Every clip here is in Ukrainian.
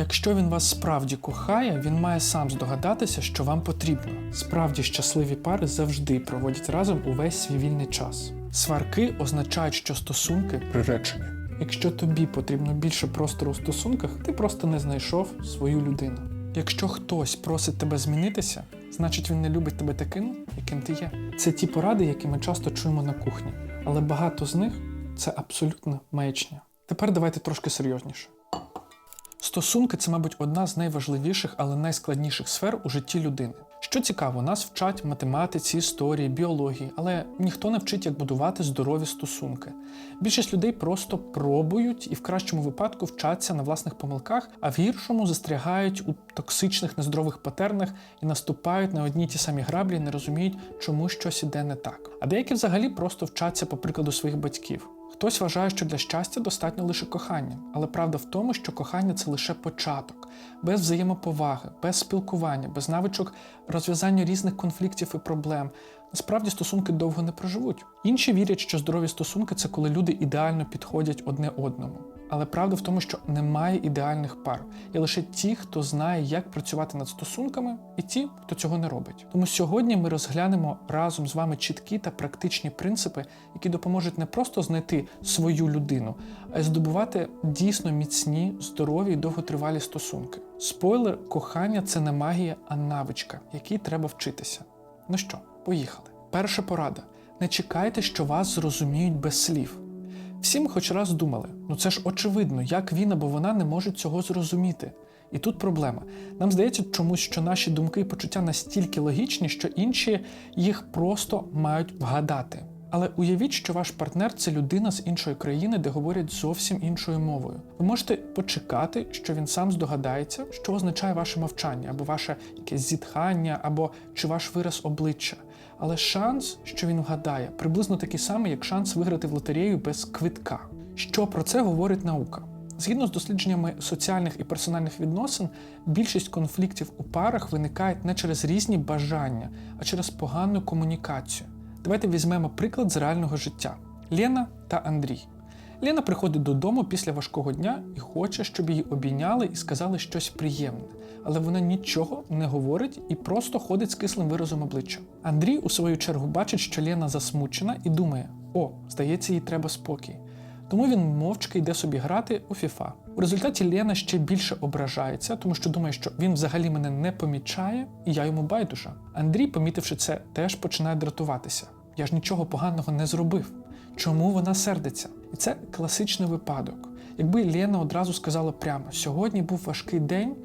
Якщо він вас справді кохає, він має сам здогадатися, що вам потрібно. Справді щасливі пари завжди проводять разом увесь свій вільний час. Сварки означають, що стосунки приречені. Якщо тобі потрібно більше простору у стосунках, ти просто не знайшов свою людину. Якщо хтось просить тебе змінитися, значить він не любить тебе таким, яким ти є. Це ті поради, які ми часто чуємо на кухні, але багато з них це абсолютно маячня. Тепер давайте трошки серйозніше. Стосунки це, мабуть, одна з найважливіших, але найскладніших сфер у житті людини. Що цікаво, нас вчать математиці, історії, біології, але ніхто не вчить, як будувати здорові стосунки. Більшість людей просто пробують і в кращому випадку вчаться на власних помилках, а в гіршому застрягають у токсичних нездорових патернах і наступають на одні ті самі граблі, і не розуміють, чому щось іде не так. А деякі взагалі просто вчаться по прикладу своїх батьків. Хтось вважає, що для щастя достатньо лише кохання, але правда в тому, що кохання це лише початок, без взаємоповаги, без спілкування, без навичок розв'язання різних конфліктів і проблем. Насправді стосунки довго не проживуть. Інші вірять, що здорові стосунки це коли люди ідеально підходять одне одному. Але правда в тому, що немає ідеальних пар. Є лише ті, хто знає, як працювати над стосунками, і ті, хто цього не робить. Тому сьогодні ми розглянемо разом з вами чіткі та практичні принципи, які допоможуть не просто знайти свою людину, а й здобувати дійсно міцні, здорові і довготривалі стосунки. Спойлер, кохання це не магія, а навичка, якій треба вчитися. Ну що, поїхали. Перша порада: не чекайте, що вас зрозуміють без слів. Всі ми хоч раз думали, ну це ж очевидно, як він або вона не можуть цього зрозуміти. І тут проблема. Нам здається чомусь, що наші думки і почуття настільки логічні, що інші їх просто мають вгадати. Але уявіть, що ваш партнер це людина з іншої країни, де говорять зовсім іншою мовою. Ви можете почекати, що він сам здогадається, що означає ваше мовчання, або ваше якесь зітхання, або чи ваш вираз обличчя. Але шанс, що він вгадає, приблизно такий самий, як шанс виграти в лотерею без квитка. Що про це говорить наука? Згідно з дослідженнями соціальних і персональних відносин, більшість конфліктів у парах виникають не через різні бажання, а через погану комунікацію. Давайте візьмемо приклад з реального життя: Лена та Андрій. Лена приходить додому після важкого дня і хоче, щоб її обійняли і сказали щось приємне, але вона нічого не говорить і просто ходить з кислим виразом обличчя. Андрій, у свою чергу, бачить, що Лена засмучена і думає: о, здається, їй треба спокій. Тому він мовчки йде собі грати у фіфа. У результаті Лена ще більше ображається, тому що думає, що він взагалі мене не помічає, і я йому байдужа. Андрій, помітивши це, теж починає дратуватися. Я ж нічого поганого не зробив. Чому вона сердиться? І це класичний випадок. Якби Лена одразу сказала прямо: сьогодні був важкий день,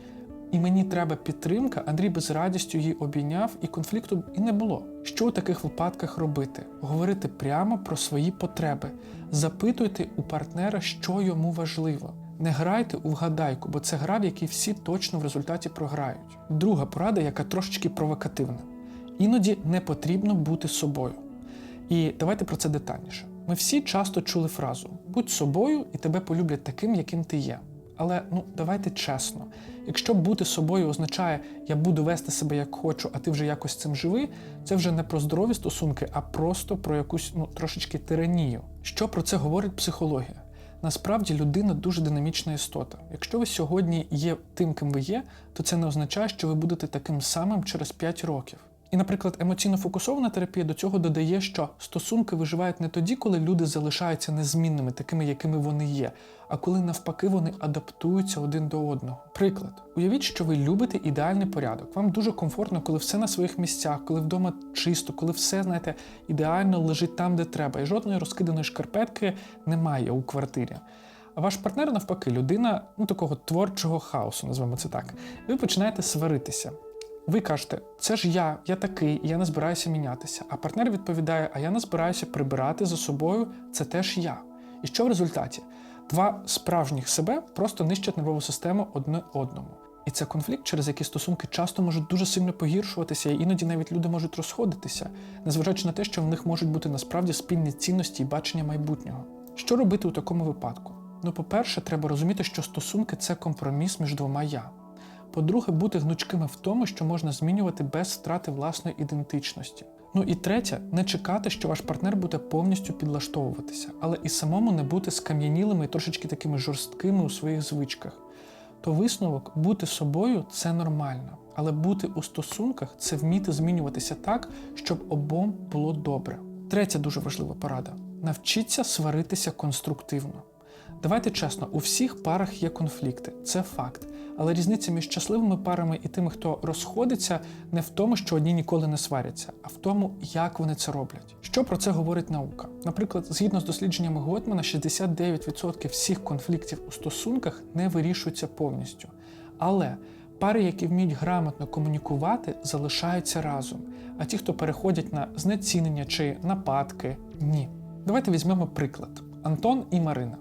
і мені треба підтримка, Андрій би з радістю її обійняв, і конфлікту і не було. Що у таких випадках робити? Говорити прямо про свої потреби, запитуйте у партнера, що йому важливо. Не грайте у вгадайку, бо це гра, в якій всі точно в результаті програють. Друга порада, яка трошечки провокативна. Іноді не потрібно бути собою. І давайте про це детальніше. Ми всі часто чули фразу будь собою і тебе полюблять таким, яким ти є. Але ну давайте чесно, якщо бути собою означає я буду вести себе як хочу, а ти вже якось цим живи, це вже не про здорові стосунки, а просто про якусь ну трошечки тиранію. Що про це говорить психологія? Насправді людина дуже динамічна істота. Якщо ви сьогодні є тим, ким ви є, то це не означає, що ви будете таким самим через 5 років. І, наприклад, емоційно фокусована терапія до цього додає, що стосунки виживають не тоді, коли люди залишаються незмінними, такими, якими вони є, а коли навпаки вони адаптуються один до одного. Приклад, уявіть, що ви любите ідеальний порядок. Вам дуже комфортно, коли все на своїх місцях, коли вдома чисто, коли все, знаєте, ідеально лежить там, де треба, і жодної розкиданої шкарпетки немає у квартирі. А ваш партнер, навпаки, людина ну такого творчого хаосу, назвемо це так. Ви починаєте сваритися. Ви кажете, це ж я, я такий, я не збираюся мінятися. А партнер відповідає: А я не збираюся прибирати за собою, це теж я. І що в результаті? Два справжніх себе просто нищать нервову систему одне одному. І це конфлікт, через який стосунки часто можуть дуже сильно погіршуватися, і іноді навіть люди можуть розходитися, незважаючи на те, що в них можуть бути насправді спільні цінності і бачення майбутнього. Що робити у такому випадку? Ну, по-перше, треба розуміти, що стосунки це компроміс між двома я. По-друге, бути гнучкими в тому, що можна змінювати без втрати власної ідентичності. Ну і третє, не чекати, що ваш партнер буде повністю підлаштовуватися, але і самому не бути скам'янілими і трошечки такими жорсткими у своїх звичках. то висновок бути собою це нормально. Але бути у стосунках це вміти змінюватися так, щоб обом було добре. Третя дуже важлива порада: навчіться сваритися конструктивно. Давайте чесно, у всіх парах є конфлікти, це факт. Але різниця між щасливими парами і тими, хто розходиться, не в тому, що одні ніколи не сваряться, а в тому, як вони це роблять. Що про це говорить наука? Наприклад, згідно з дослідженнями Готмана, 69% всіх конфліктів у стосунках не вирішуються повністю. Але пари, які вміють грамотно комунікувати, залишаються разом. А ті, хто переходять на знецінення чи нападки, ні. Давайте візьмемо приклад: Антон і Марина.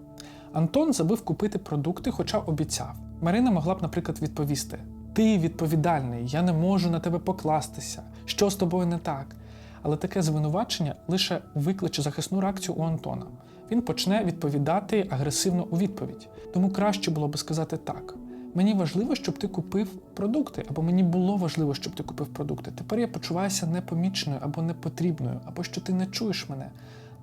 Антон забив купити продукти, хоча обіцяв. Марина могла б, наприклад, відповісти: Ти відповідальний, я не можу на тебе покластися. Що з тобою не так? Але таке звинувачення лише викличе захисну реакцію у Антона. Він почне відповідати агресивно у відповідь. Тому краще було би сказати так: мені важливо, щоб ти купив продукти, або мені було важливо, щоб ти купив продукти. Тепер я почуваюся непоміченою або непотрібною, або що ти не чуєш мене.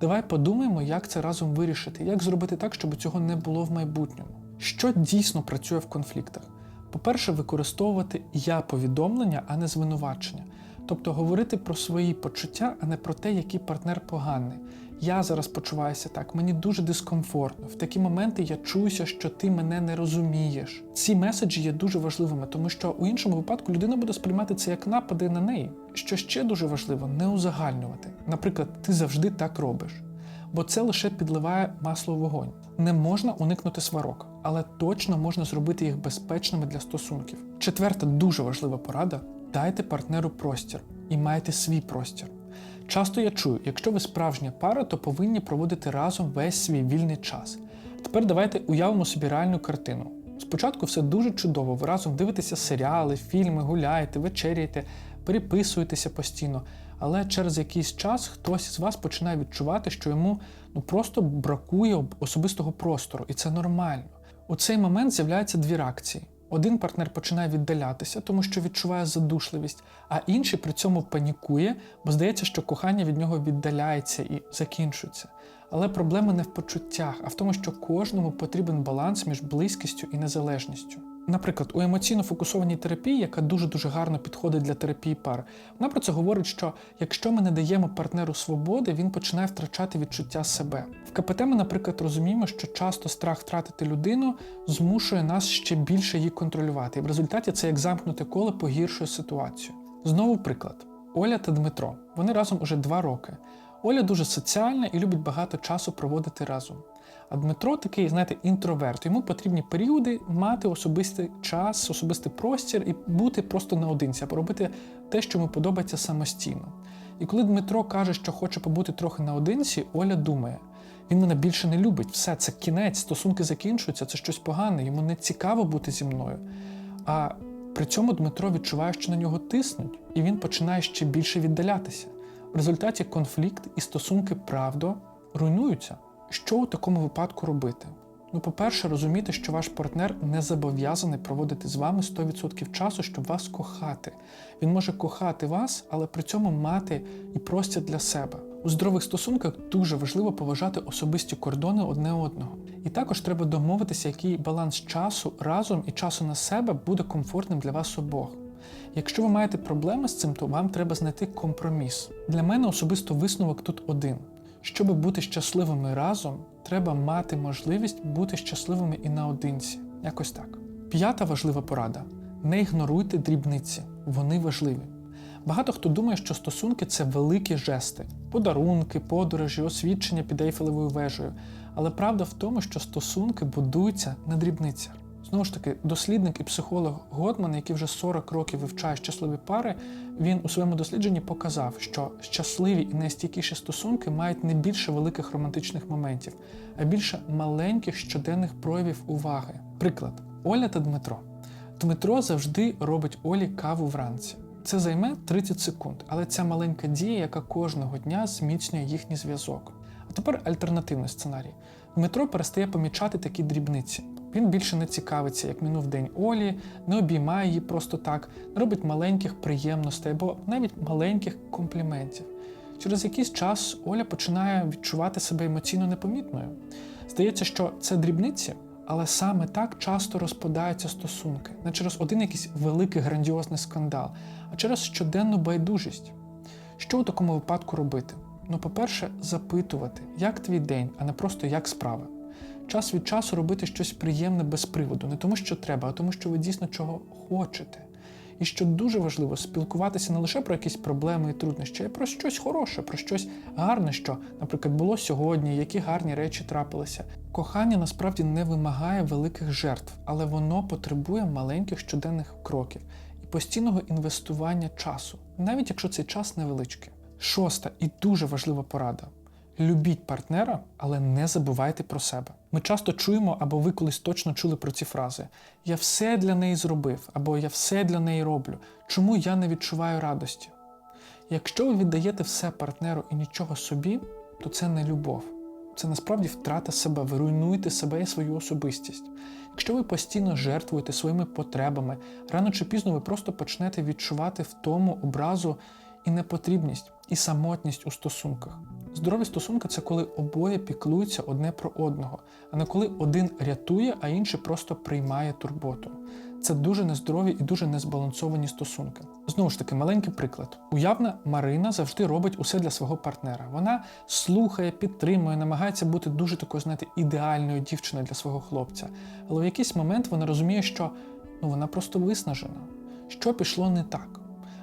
Давай подумаємо, як це разом вирішити, як зробити так, щоб цього не було в майбутньому. Що дійсно працює в конфліктах? По-перше, використовувати я повідомлення, а не звинувачення. Тобто говорити про свої почуття, а не про те, який партнер поганий. Я зараз почуваюся так, мені дуже дискомфортно. В такі моменти я чуюся, що ти мене не розумієш. Ці меседжі є дуже важливими, тому що у іншому випадку людина буде сприймати це як напади на неї. Що ще дуже важливо, не узагальнювати. Наприклад, ти завжди так робиш. Бо це лише підливає масло в вогонь. Не можна уникнути сварок, але точно можна зробити їх безпечними для стосунків. Четверта дуже важлива порада: дайте партнеру простір і майте свій простір. Часто я чую, якщо ви справжня пара, то повинні проводити разом весь свій вільний час. Тепер давайте уявимо собі реальну картину. Спочатку все дуже чудово, ви разом дивитеся серіали, фільми, гуляєте, вечеряєте, переписуєтеся постійно. Але через якийсь час хтось із вас починає відчувати, що йому ну просто бракує особистого простору, і це нормально. У цей момент з'являються дві реакції. Один партнер починає віддалятися, тому що відчуває задушливість, а інший при цьому панікує, бо здається, що кохання від нього віддаляється і закінчується. Але проблема не в почуттях, а в тому, що кожному потрібен баланс між близькістю і незалежністю. Наприклад, у емоційно фокусованій терапії, яка дуже дуже гарно підходить для терапії пар, вона про це говорить, що якщо ми не даємо партнеру свободи, він починає втрачати відчуття себе. В КПТ ми, наприклад, розуміємо, що часто страх втратити людину змушує нас ще більше її контролювати, і в результаті це як замкнуте коло погіршує ситуацію. Знову приклад: Оля та Дмитро. Вони разом уже два роки. Оля дуже соціальна і любить багато часу проводити разом. А Дмитро такий, знаєте, інтроверт. Йому потрібні періоди мати особистий час, особистий простір і бути просто наодинці, або робити те, що йому подобається самостійно. І коли Дмитро каже, що хоче побути трохи наодинці, Оля думає: він мене більше не любить, все, це кінець, стосунки закінчуються, це щось погане, йому не цікаво бути зі мною. А при цьому Дмитро відчуває, що на нього тиснуть, і він починає ще більше віддалятися. В результаті конфлікт і стосунки правдо руйнуються. Що у такому випадку робити? Ну, по-перше, розуміти, що ваш партнер не зобов'язаний проводити з вами 100% часу, щоб вас кохати. Він може кохати вас, але при цьому мати і простір для себе. У здорових стосунках дуже важливо поважати особисті кордони одне одного. І також треба домовитися, який баланс часу разом і часу на себе буде комфортним для вас обох. Якщо ви маєте проблеми з цим, то вам треба знайти компроміс. Для мене особисто висновок тут один. Щоб бути щасливими разом, треба мати можливість бути щасливими і наодинці. Якось так. П'ята важлива порада: не ігноруйте дрібниці, вони важливі. Багато хто думає, що стосунки це великі жести, подарунки, подорожі, освідчення під Ейфелевою вежею. Але правда в тому, що стосунки будуються на дрібницях. Знову ж таки, дослідник і психолог Готман, який вже 40 років вивчає щасливі пари, він у своєму дослідженні показав, що щасливі і найстійкіші стосунки мають не більше великих романтичних моментів, а більше маленьких щоденних проявів уваги. Приклад: Оля та Дмитро. Дмитро завжди робить Олі каву вранці. Це займе 30 секунд, але ця маленька дія, яка кожного дня зміцнює їхній зв'язок. А тепер альтернативний сценарій. Дмитро перестає помічати такі дрібниці. Він більше не цікавиться, як минув день Олі, не обіймає її просто так, не робить маленьких приємностей або навіть маленьких компліментів. Через якийсь час Оля починає відчувати себе емоційно непомітною. Здається, що це дрібниці, Але саме так часто розпадаються стосунки, не через один якийсь великий грандіозний скандал, а через щоденну байдужість. Що у такому випадку робити? Ну, по-перше, запитувати, як твій день, а не просто як справи. Час від часу робити щось приємне без приводу, не тому, що треба, а тому, що ви дійсно чого хочете. І що дуже важливо, спілкуватися не лише про якісь проблеми і труднощі, а про щось хороше, про щось гарне, що, наприклад, було сьогодні, які гарні речі трапилися. Кохання насправді не вимагає великих жертв, але воно потребує маленьких щоденних кроків і постійного інвестування часу, навіть якщо цей час невеличкий. Шоста і дуже важлива порада. Любіть партнера, але не забувайте про себе. Ми часто чуємо, або ви колись точно чули про ці фрази: Я все для неї зробив, або я все для неї роблю. Чому я не відчуваю радості? Якщо ви віддаєте все партнеру і нічого собі, то це не любов. Це насправді втрата себе, ви руйнуєте себе і свою особистість. Якщо ви постійно жертвуєте своїми потребами, рано чи пізно ви просто почнете відчувати втому, образу і непотрібність, і самотність у стосунках. Здорові стосунки це коли обоє піклуються одне про одного, а не коли один рятує, а інший просто приймає турботу. Це дуже нездорові і дуже незбалансовані стосунки. Знову ж таки, маленький приклад. Уявна Марина завжди робить усе для свого партнера. Вона слухає, підтримує, намагається бути дуже такою, знаєте, ідеальною дівчиною для свого хлопця. Але в якийсь момент вона розуміє, що ну, вона просто виснажена. Що пішло не так?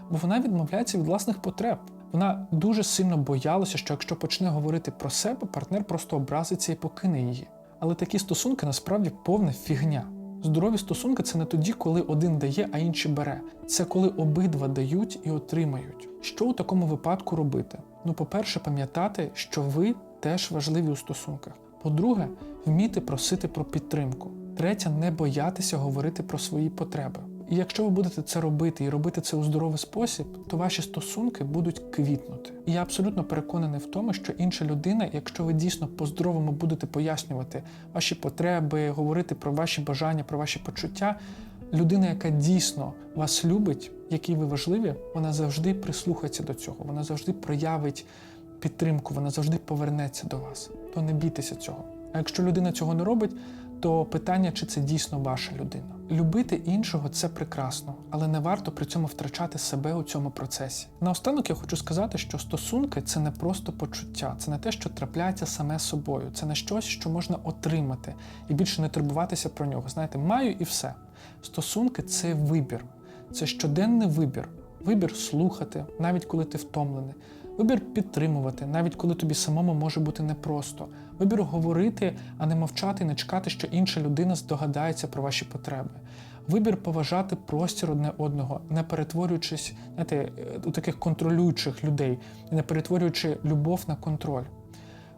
Бо вона відмовляється від власних потреб. Вона дуже сильно боялася, що якщо почне говорити про себе, партнер просто образиться і покине її. Але такі стосунки насправді повна фігня. Здорові стосунки це не тоді, коли один дає, а інший бере. Це коли обидва дають і отримають. Що у такому випадку робити? Ну, по-перше, пам'ятати, що ви теж важливі у стосунках. По-друге, вміти просити про підтримку. Третє, не боятися говорити про свої потреби. І якщо ви будете це робити і робити це у здоровий спосіб, то ваші стосунки будуть квітнути. І я абсолютно переконаний в тому, що інша людина, якщо ви дійсно по-здоровому будете пояснювати ваші потреби, говорити про ваші бажання, про ваші почуття, людина, яка дійсно вас любить, якій ви важливі, вона завжди прислухається до цього, вона завжди проявить підтримку, вона завжди повернеться до вас. То не бійтеся цього. А якщо людина цього не робить, то питання, чи це дійсно ваша людина. Любити іншого це прекрасно, але не варто при цьому втрачати себе у цьому процесі. Наостанок я хочу сказати, що стосунки це не просто почуття, це не те, що трапляється саме собою, це не щось, що можна отримати і більше не турбуватися про нього. Знаєте, маю і все. Стосунки це вибір, це щоденний вибір. Вибір слухати, навіть коли ти втомлений. Вибір підтримувати, навіть коли тобі самому може бути непросто. Вибір говорити, а не мовчати, не чекати, що інша людина здогадається про ваші потреби. Вибір поважати простір одне одного, не перетворюючись знаєте, у таких контролюючих людей, не перетворюючи любов на контроль.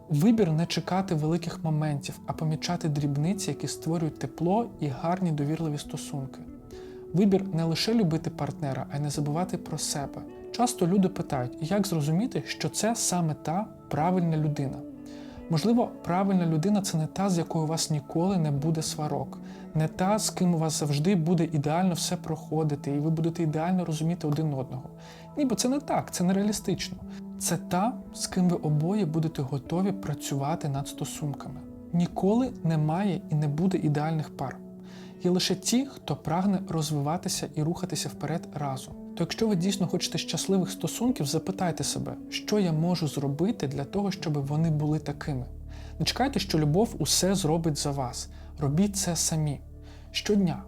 Вибір не чекати великих моментів, а помічати дрібниці, які створюють тепло і гарні довірливі стосунки. Вибір не лише любити партнера, а й не забувати про себе. Часто люди питають, як зрозуміти, що це саме та правильна людина. Можливо, правильна людина це не та, з якою у вас ніколи не буде сварок, не та, з ким у вас завжди буде ідеально все проходити, і ви будете ідеально розуміти один одного. Ні, бо це не так, це нереалістично. Це та, з ким ви обоє будете готові працювати над стосунками. Ніколи немає і не буде ідеальних пар. Є лише ті, хто прагне розвиватися і рухатися вперед разом. То якщо ви дійсно хочете щасливих стосунків, запитайте себе, що я можу зробити для того, щоб вони були такими. Не чекайте, що любов усе зробить за вас. Робіть це самі щодня.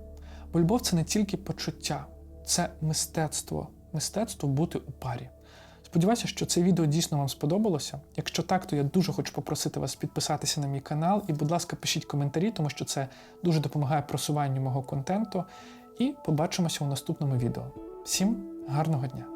Бо любов це не тільки почуття, це мистецтво, мистецтво бути у парі. Сподіваюся, що це відео дійсно вам сподобалося. Якщо так, то я дуже хочу попросити вас підписатися на мій канал і, будь ласка, пишіть коментарі, тому що це дуже допомагає просуванню мого контенту. І побачимося у наступному відео. Всім гарного дня!